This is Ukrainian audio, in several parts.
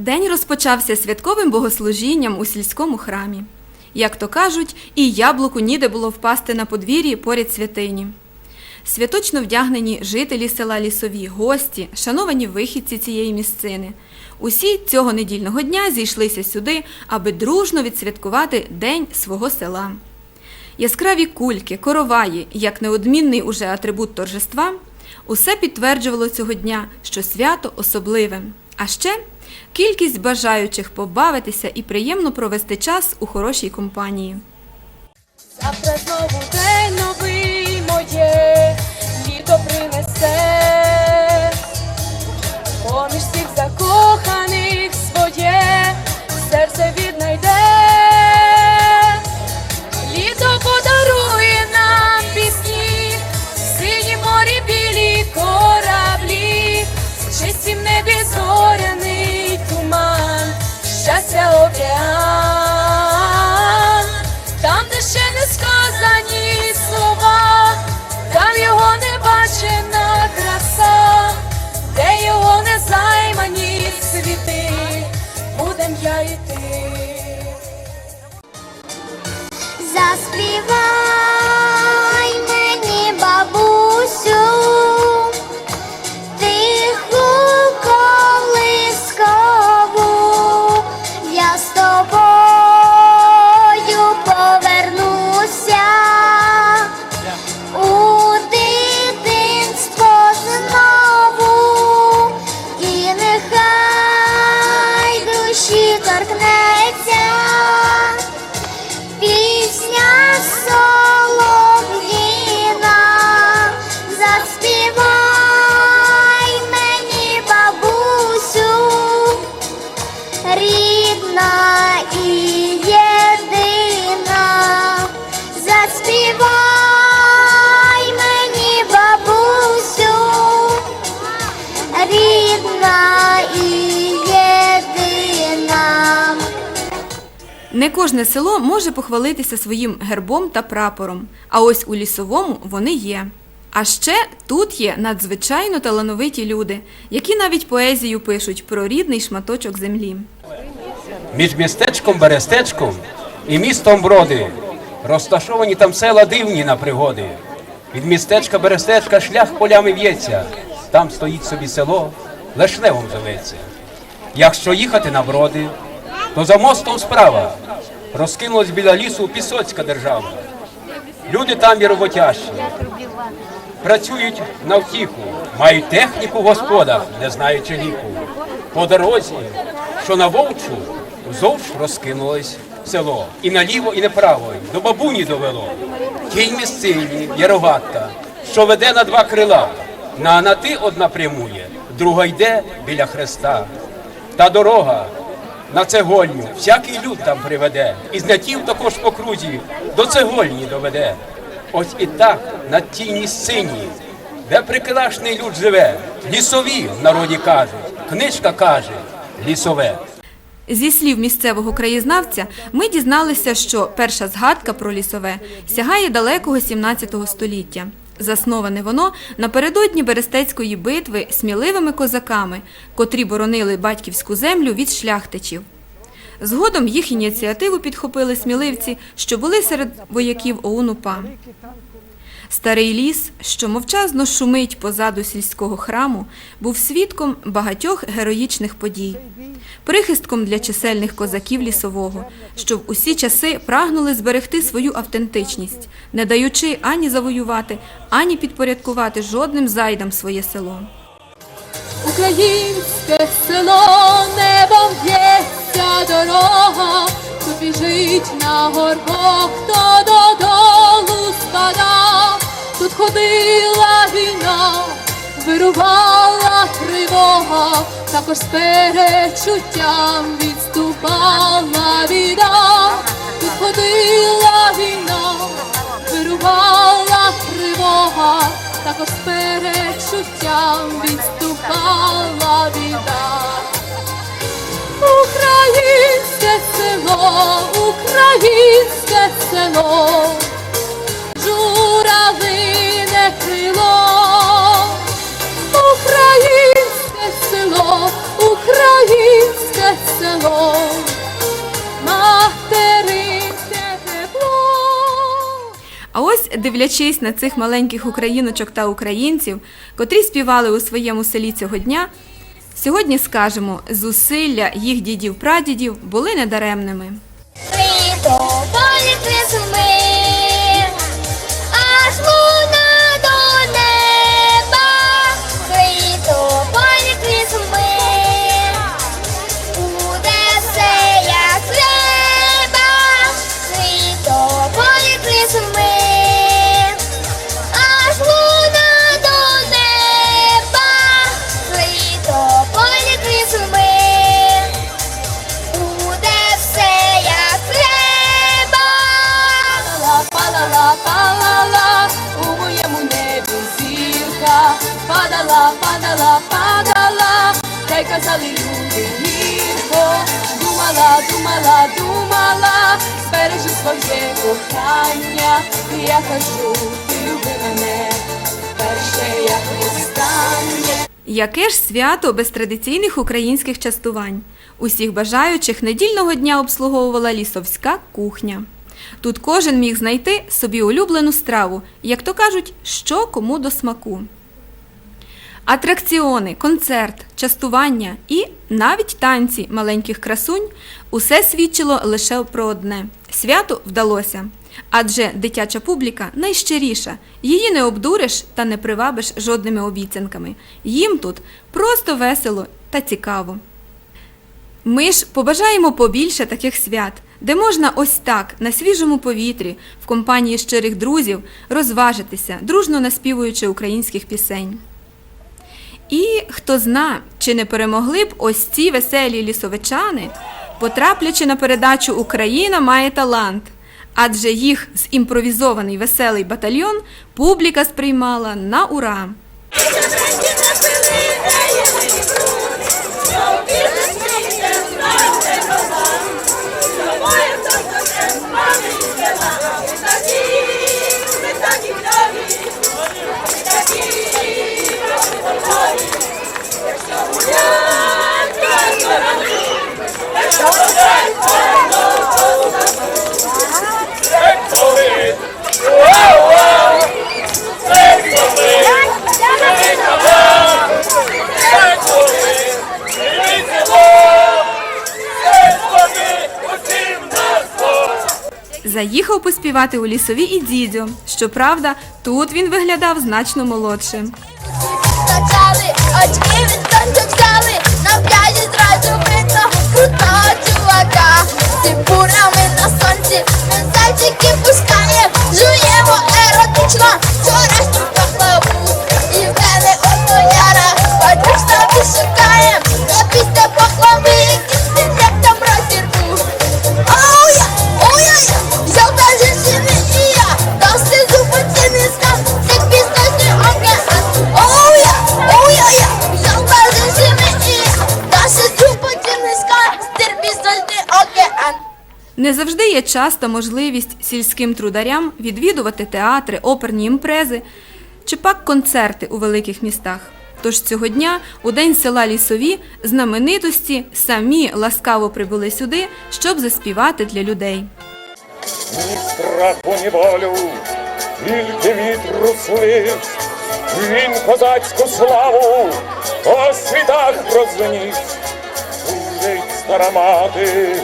День розпочався святковим богослужінням у сільському храмі. Як то кажуть, і яблуку ніде було впасти на подвір'ї поряд святині. Святочно вдягнені жителі села Лісові, гості, шановані вихідці цієї місцини. Усі цього недільного дня зійшлися сюди, аби дружно відсвяткувати день свого села. Яскраві кульки, короваї, як неодмінний уже атрибут торжества, усе підтверджувало цього дня, що свято особливе. А ще кількість бажаючих побавитися і приємно провести час у хорошій компанії. Не кожне село може похвалитися своїм гербом та прапором, а ось у лісовому вони є. А ще тут є надзвичайно талановиті люди, які навіть поезію пишуть про рідний шматочок землі. Між містечком Берестечком і містом Броди розташовані там села дивні на пригоди. Від містечка Берестечка шлях полями в'ється, там стоїть собі село, Лешневом зоветься. Якщо їхати на броди, то за мостом справа розкинулась біля лісу Пісоцька держава. Люди там і роботящі, працюють на втіху, мають техніку в господах, не знаючи ліку. По дорозі, що на вовчу, вздовж розкинулось село. І наліво, і направо, й до бабуні довело. Кінь місцеві, яроватка, що веде на два крила. На анати одна прямує, друга йде біля хреста. Та дорога на цегольню, всякий люд там приведе, і знятів також по крузі до цегольні доведе. Ось і так на тій місцині, де прикрашний люд живе, лісові в народі кажуть, книжка каже, лісове. Зі слів місцевого краєзнавця, ми дізналися, що перша згадка про лісове сягає далекого 17 століття. Засноване воно напередодні Берестецької битви сміливими козаками, котрі боронили батьківську землю від шляхтичів. Згодом їх ініціативу підхопили сміливці, що були серед вояків ОУН-УПА. Старий ліс, що мовчазно шумить позаду сільського храму, був свідком багатьох героїчних подій, прихистком для чисельних козаків лісового, що в усі часи прагнули зберегти свою автентичність, не даючи ані завоювати, ані підпорядкувати жодним зайдам своє село. Українське село небом б'ється дорога, тут біжить на горбок, хто додолу спада, тут ходила війна, вирувала тривога, також з перечуттям відступала біда, тут ходила війна, вирувала тривога, також з перечуттям відступала біда. Українське село, українське село, журавине дивлячись на цих маленьких україночок та українців, котрі співали у своєму селі цього дня, сьогодні скажемо, зусилля їх дідів-прадідів були недаремними. Літо, політись я кажу, ти люби мене, перше як останнє. Яке ж свято без традиційних українських частувань? Усіх бажаючих недільного дня обслуговувала лісовська кухня. Тут кожен міг знайти собі улюблену страву, як то кажуть, що кому до смаку. Атракціони, концерт, частування і навіть танці маленьких красунь усе свідчило лише про одне свято вдалося. Адже дитяча публіка найщиріша, її не обдуриш та не привабиш жодними обіцянками. Їм тут просто весело та цікаво. Ми ж побажаємо побільше таких свят, де можна ось так, на свіжому повітрі, в компанії щирих друзів, розважитися, дружно наспівуючи українських пісень. І хто зна, чи не перемогли б ось ці веселі лісовичани, потраплячи на передачу Україна має талант. Адже їх зімпровізований веселий батальйон публіка сприймала на ура. Заїхав поспівати у лісові і дідю. Щоправда, тут він виглядав значно молодшим. Бурами на сонці, ми зайчики пускає, жуємо еротично, Не завжди є часто можливість сільським трударям відвідувати театри, оперні імпрези чи пак концерти у великих містах. Тож цього дня, у день села Лісові, знаменитості самі ласкаво прибули сюди, щоб заспівати для людей. Страху, ні болю, тільки вітру слив. Він козацьку славу по світах розніс. Стара мати,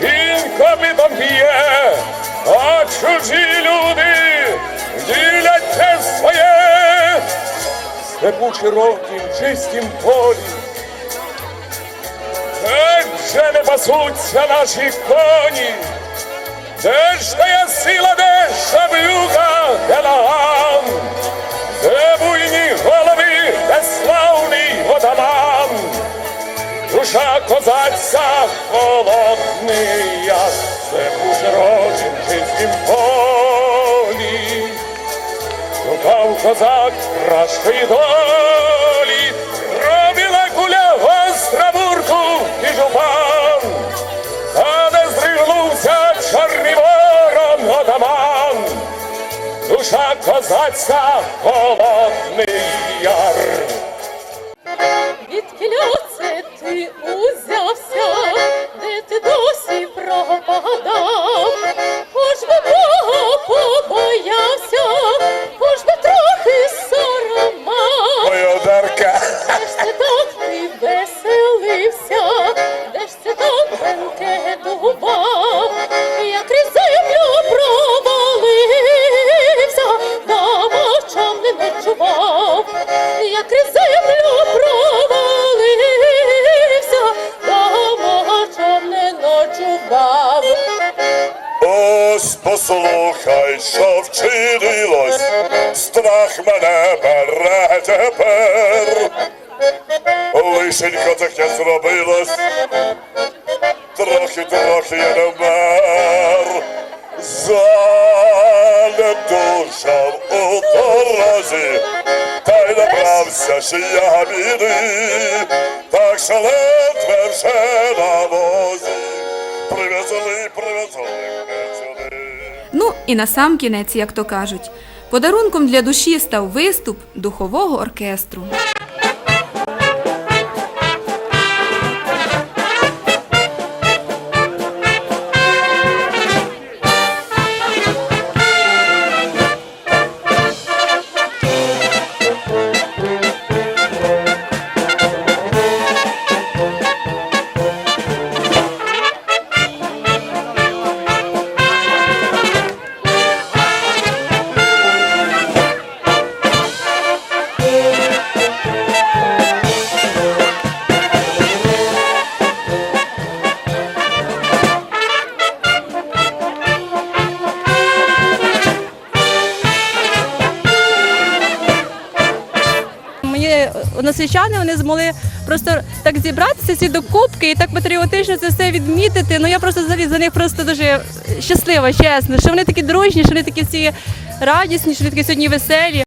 він копитом б'є, а чужі люди ділять те своє. Степу широкім, чистім полі, Адже не пасуться наші коні, де ж тая сила, де шаблюка, де наган, де буйні душа козацька холодний, як степу широким чистім полі. Шукав козак кращої долі, робила куля гостра бурку і жупан, та не здригнувся чорний ворон отаман, душа козацька холодний яр. Це ти узявся, страх мене бере тепер. Лишенько таке зробилось, трохи, трохи я не вмер. Занедужав у дорозі, та й набрався, що я біди, так що ледве вже на возі. Привезли, привезли. Ну і на сам кінець, як то кажуть, подарунком для душі став виступ духового оркестру. Мої односельчани вони змогли просто так зібратися всі докупки і так патріотично це все відмітити. Ну я просто за них просто дуже щаслива, чесно, що вони такі дружні, що вони такі всі радісні, що вони такі сьогодні веселі.